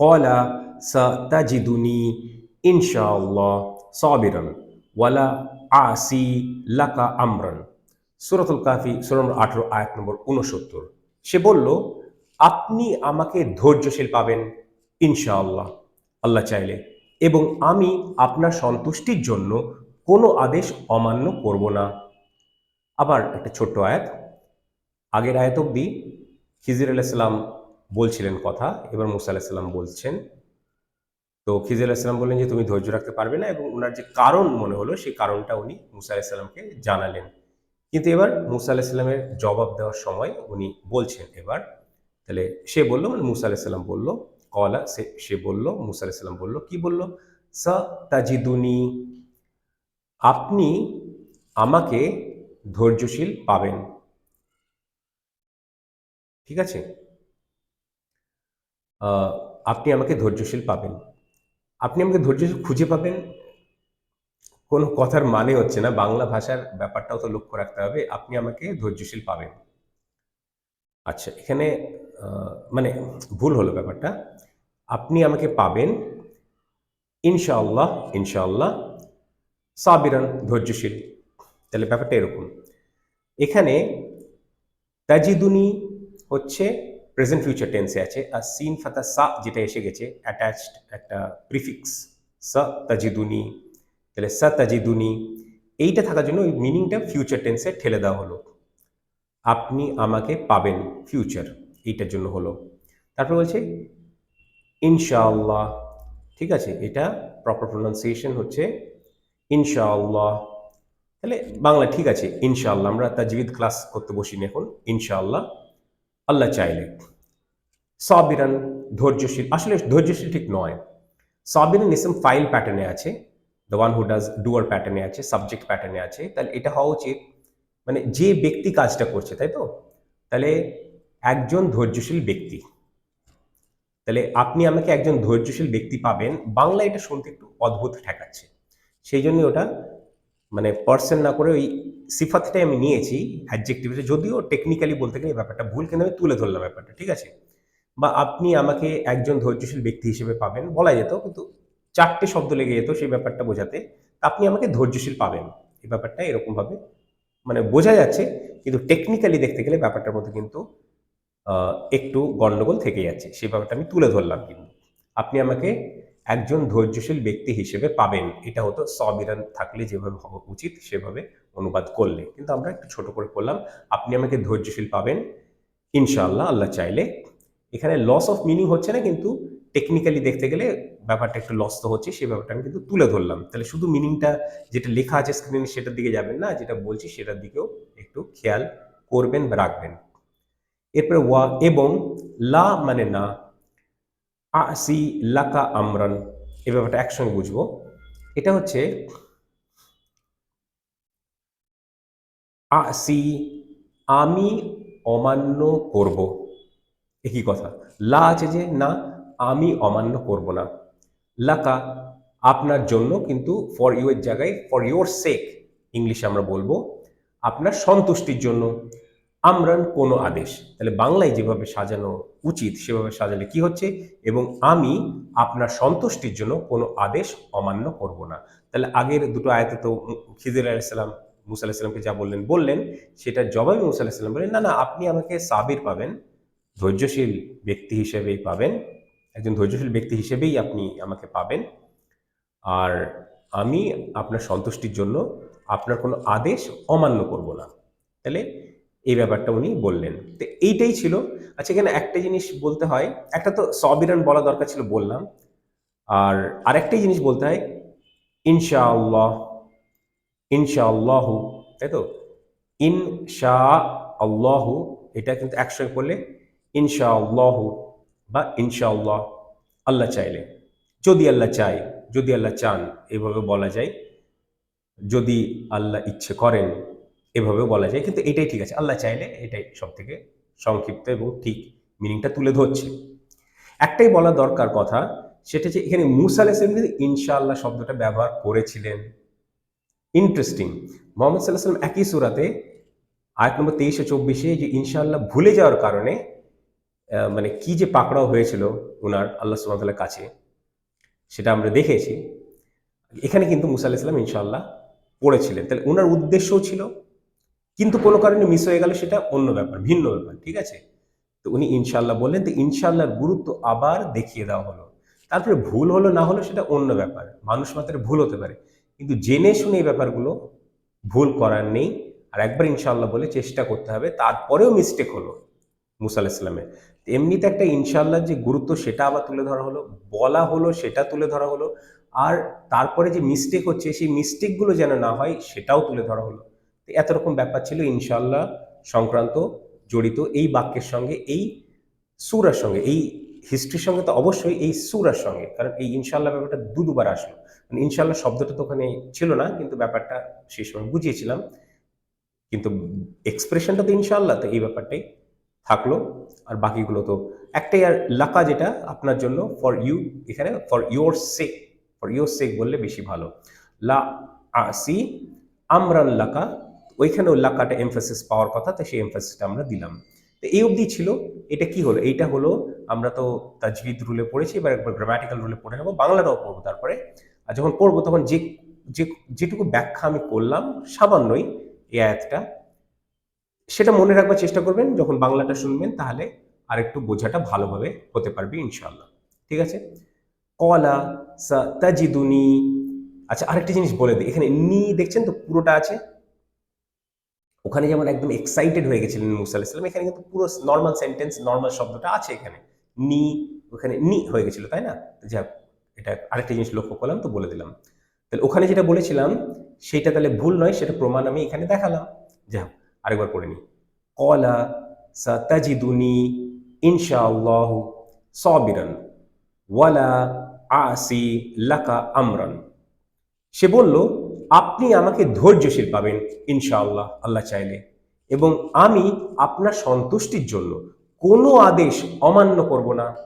কলা সাতাজিদুনি ইনশাআল্লাহ সাবিরান ওয়ালা আসি লাকা আমরান সুরতুল কাফি, সুর নম্বর আঠারো, আয়াত নম্বর উনসত্তর সে বলল, আপনি আমাকে ধৈর্যশীল পাবেন, ইনশাআল্লাহ। আল্লাহ চাইলে। এবং আমি আপনার সন্তুষ্টির জন্য কোনো আদেশ অমান্য করব না। আবার একটা ছোট্ট আয়াত। আগের আয়াত অব্দি খিজির আলাইসাল্লাম বলছিলেন কথা, এবার মুসা আলাহিসাল্লাম বলছেন। তো খিজির আলাইসাল্লাম বললেন যে, তুমি ধৈর্য রাখতে পারবে না। এবং ওনার যে কারণ মনে হলো, সেই কারণটা উনি মুসা আলাহিসাল্লামকে জানালেন। কিন্তু এবার মুসা আলাহিসাল্লামের জবাব দেওয়ার সময় উনি বলছেন এবার, তাহলে সে বলল মানে মুসা আলাহিসাল্লাম বলল, কলা, সে সে বলল, মুসা আলাহিসাল্লাম বলল, কি বলল? সা তাজিদুনি, আপনি আমাকে ধৈর্যশীল পাবেন। ঠিক আছে? আপনি আমাকে ধৈর্যশীল পাবেন। আপনি আমাকে ধৈর্যশীল খুঁজে পাবেন। কোনো কথার মানে হচ্ছে না, বাংলা ভাষার ব্যাপারটাও তো লক্ষ্য রাখতে হবে, আপনি আমাকে ধৈর্যশীল পাবেন। আচ্ছা এখানে মানে ভুল হলো ব্যাপারটা। আপনি আমাকে পাবেন, ইনশাআল্লাহ ইনশাআল্লাহ, সাবিরান, ধৈর্যশীল। তাহলে ব্যাপারটা এরকম। এখানে তাজিদুনি হচ্ছে প্রেজেন্ট ফিউচার টেন্সে আছে আর সিন ফাতা সা যেটা এসে গেছে, অ্যাটাচড একটা প্রিফিক্স সা তাজিদুনি তাহলে সা তাজিদুনি এইটা থাকার জন্য ওই মিনিংটা ফিউচার টেন্সে ঠেলে দেওয়া হলো। আপনি আমাকে পাবেন ফিউচার এইটার জন্য হলো। তারপর বলছে, ইনশাআল্লাহ ঠিক আছে, এটা প্রপার প্রোনাউন্সিয়েশন হচ্ছে, ইনশাআল্লাহ তাহলে বাংলা ঠিক আছে, ইনশাআল্লাহ আমরা তাজবিদ ক্লাস করতে বসিনি এখন, ইনশাআল্লাহ আল্লাহ চাইলে। সাবিরান ধৈর্যশীল আসলে ধৈর্যশীল ঠিক নয়। সাবিরান ইসম ফাইল প্যাটার্নে আছে। The one who does doer প্যাটার্নে আছে সাবজেক্ট প্যাটার্নে আছে। তাহলে এটা হওয়া উচিত। মানে যে ব্যক্তি কাজটা করছে, তাই তো? তাহলে একজন ধৈর্যশীল ব্যক্তি। তাহলে আপনি আমাকে একজন ধৈর্যশীল ব্যক্তি পাবেন। বাংলা এটা শুনতে একটু অদ্ভুত ঠেকাচ্ছে। সেই জন্য ওটা মানে পার্সন না করে ওই সিফাতটাই আমি নিয়েছি অ্যাডজেক্টিভে যদিও টেকনিক্যালি বলতে গেলে এই ব্যাপারটা ভুল কিন্তু আমি তুলে ধরলাম ব্যাপারটা, ঠিক আছে? বা আপনি আমাকে একজন ধৈর্যশীল ব্যক্তি হিসেবে পাবেন, বলা যেত, কিন্তু চারটে শব্দ লেগে যেত সেই ব্যাপারটা বোঝাতে। আপনি আমাকে ধৈর্যশীল পাবেন। এই ব্যাপারটা এরকমভাবে মানে বোঝা যাচ্ছে, কিন্তু টেকনিক্যালি দেখতে গেলে ব্যাপারটার মধ্যে কিন্তু একটু গণ্ডগোল থেকে যাচ্ছে। সেই ব্যাপারটা আমি তুলে ধরলাম কিন্তু। আপনি আমাকে একজন ধৈর্যশীল ব্যক্তি হিসেবে পাবেন। এটা হতো সবিরান থাকলে যেভাবে হওয়া উচিত, সেভাবে অনুবাদ করলে। কিন্তু আমরা একটু ছোট করে করলাম। আপনি আমাকে ধৈর্যশীল পাবেন। ইনশাআল্লাহ, আল্লাহ চাইলে। এখানে লস অফ মিনিং হচ্ছে না, কিন্তু টেকনিক্যালি দেখতে গেলে ব্যাপারটা একটু লস তো হচ্ছে, সেই ব্যাপারটা আমি কিন্তু তুলে ধরলাম। তাহলে শুধু মিনিংটা যেটা লেখা আছে স্ক্রিনে সেটার দিকে যাবেন না, যেটা বলছি সেটার দিকেও একটু খেয়াল করবেন বা রাখবেন। এরপরে ওয়া এবং লা মানে না আসি লাকা আমরান। এই ব্যাপারটা একসঙ্গে বুঝব। এটা হচ্ছে আসি আমি অমান্য করব। একই কথা। লা আছে যে না, আমি অমান্য করব না। লাকা আপনার জন্য কিন্তু ফর ইউ এর জায়গায় ফর ইউর সেক ইংলিশে আমরা বলব, আপনার সন্তুষ্টির জন্য। আমরান কোনো আদেশ। তাহলে বাংলায় যেভাবে সাজানো উচিত, সেভাবে সাজালে কি হচ্ছে? এবং আমি আপনার সন্তুষ্টির জন্য কোনো আদেশ অমান্য করব না। তাহলে আগের দুটো আয়াতে তো খিজির আলাইসালাম মুসা আলাহিসাল্লামকে যা বললেন বললেন, সেটা জবাবে মুসা আলাহিসাল্লাম বললেন, না না, আপনি আমাকে সাবির পাবেন, ধৈর্যশীল ব্যক্তি হিসেবেই পাবেন, একজন ধৈর্যশীল ব্যক্তি হিসেবেই আপনি আমাকে পাবেন। আর আমি আপনার সন্তুষ্টির জন্য আপনার কোনো আদেশ অমান্য করব না। তাহলে এই ব্যাপারটা উনি বললেন। তো এইটাই ছিল। আচ্ছা এখানে একটা জিনিস বলতে হয়, একটা তো সবিরান বলা দরকার ছিল বললাম। আর আরেকটাই জিনিস বলতে হয়, ইনশাআল্লাহ, ইনশাআল্লাহু, তাই তো? ইনশা আল্লাহু এটা কিন্তু একসঙ্গে করলে ইনশাআল্লাহু বা ইনশাআল্লাহ, আল্লাহ চাইলে। যদি আল্লাহ চায়, যদি আল্লাহ চান, এভাবে বলা যায়। যদি আল্লাহ ইচ্ছে করেন এভাবেও বলা যায়, কিন্তু এটাই ঠিক আছে। আল্লাহ চাইলে এটাই সব থেকে সংক্ষিপ্ত এবং ঠিক মিনিংটা তুলে ধরছে। একটাই বলা দরকার কথা, সেটা যে এখানে মুসা আলাইসলাম কিন্তু ইনশাআল্লাহ শব্দটা ব্যবহার করেছিলেন। ইন্টারেস্টিং মোহাম্মদ সাল্লাহ সাল্লাম একই সুরাতে আয়াত নম্বর তেইশে চব্বিশে যে ইনশাআল্লাহ ভুলে যাওয়ার কারণে মানে কি যে পাকড়াও হয়েছিল ওনার আল্লাহ সুবাহতাল্লার কাছে, সেটা আমরা দেখেছি। এখানে কিন্তু মুসা আলাহ ইসলাম ইনশাল্লাহ পড়েছিলেন। তাহলে ওনার উদ্দেশ্যও ছিল কিন্তু কোনো কারণে মিস হয়ে গেল, সেটা অন্য ব্যাপার, ভিন্ন ব্যাপার, ঠিক আছে? তো উনি ইনশাল্লাহ বললেন, তো ইনশাল্লাহর গুরুত্ব আবার দেখিয়ে দেওয়া হলো। তারপরে ভুল হলো না হলো সেটা অন্য ব্যাপার, মানুষ মাত্রের ভুল হতে পারে। কিন্তু জেনে শুনে এই ব্যাপারগুলো ভুল করার নেই। আর একবার ইনশাল্লাহ বলে চেষ্টা করতে হবে, তারপরেও মিস্টেক হলো মুসা আলাহ ইসলামের এমনিতে একটা ইনশাল্লাহ যে গুরুত্ব, সেটা আবার তুলে ধরা হলো, বলা হলো, সেটা তুলে ধরা হলো। আর তারপরে যে মিস্টেক হচ্ছে, সেই মিস্টেকগুলো যেন না হয়, সেটাও তুলে ধরা হলো। তো এত রকম ব্যাপার ছিল ইনশাল্লাহ সংক্রান্ত, জড়িত এই বাক্যের সঙ্গে, এই সুরার সঙ্গে, এই হিস্ট্রির সঙ্গে তো অবশ্যই এই সুরার সঙ্গে, কারণ এই ইনশাল্লাহ ব্যাপারটা দু দুবার আসলো। মানে ইনশাল্লাহ শব্দটা তো ওখানে ছিল না, কিন্তু ব্যাপারটা সেই সময় বুঝিয়েছিলাম। কিন্তু এক্সপ্রেশনটা তো ইনশাল্লাহ তো এই ব্যাপারটাই থাকল। আর বাকিগুলো তো একটাই, আর লাকা যেটা আপনার জন্য ফর ইউ এখানে for your sake for your sake বললে বেশি ভালো। লা আসি আমরান লাকা ওইখানেও লাকাটা এমফাসিস পাওয়ার কথা তো সেই এমফাসিসটা আমরা দিলাম। তো এই অবধি ছিল। এটা কি হলো? এইটা হলো, আমরা তো তাজবিদ রুলে পড়েছি, এবার একবার গ্রামাটিক্যাল রুলে পড়ে নেব, বাংলাটাও পড়ব তারপরে। আর যখন পড়ব তখন যে যে, যেটুকু ব্যাখ্যা আমি করলাম, সামান্যই এই আয়াতটা। সেটা মনে রাখবার চেষ্টা করবেন, যখন বাংলাটা শুনবেন, তাহলে আর একটু বোঝাটা ভালোভাবে হতে পারবে ইনশাল্লাহ ঠিক আছে? কলা তাজিদুনি আচ্ছা আরেকটা জিনিস বলে দিই। এখানে নি দেখছেন তো, পুরোটা আছে? ওখানে যেমন একদম এক্সাইটেড হয়ে গেছিলেন মুসা আলাহিস সাল্লাম এখানে কিন্তু পুরো নর্মাল সেন্টেন্স নর্মাল শব্দটা আছে এখানে। নি, ওখানে নি হয়ে গেছিল, তাই না? যাক, এটা আরেকটা জিনিস লক্ষ্য করলাম, তো বলে দিলাম। তাহলে ওখানে যেটা বলেছিলাম, সেটা তাহলে ভুল নয়, সেটা প্রমাণ আমি এখানে দেখালাম। যাক, আরেকবার পড়ে নি কলা সাতাজিদুনি ইনশাআল্লাহ সবিরান, ওয়ালা আসি লাকা আমরান। সে বলল আপনি আমাকে ধৈর্যশীল পাবেন, ইনশাআল্লাহ, আল্লাহ চাইলে। এবং আমি আপনার সন্তুষ্টির জন্য কোনো আদেশ অমান্য করব না।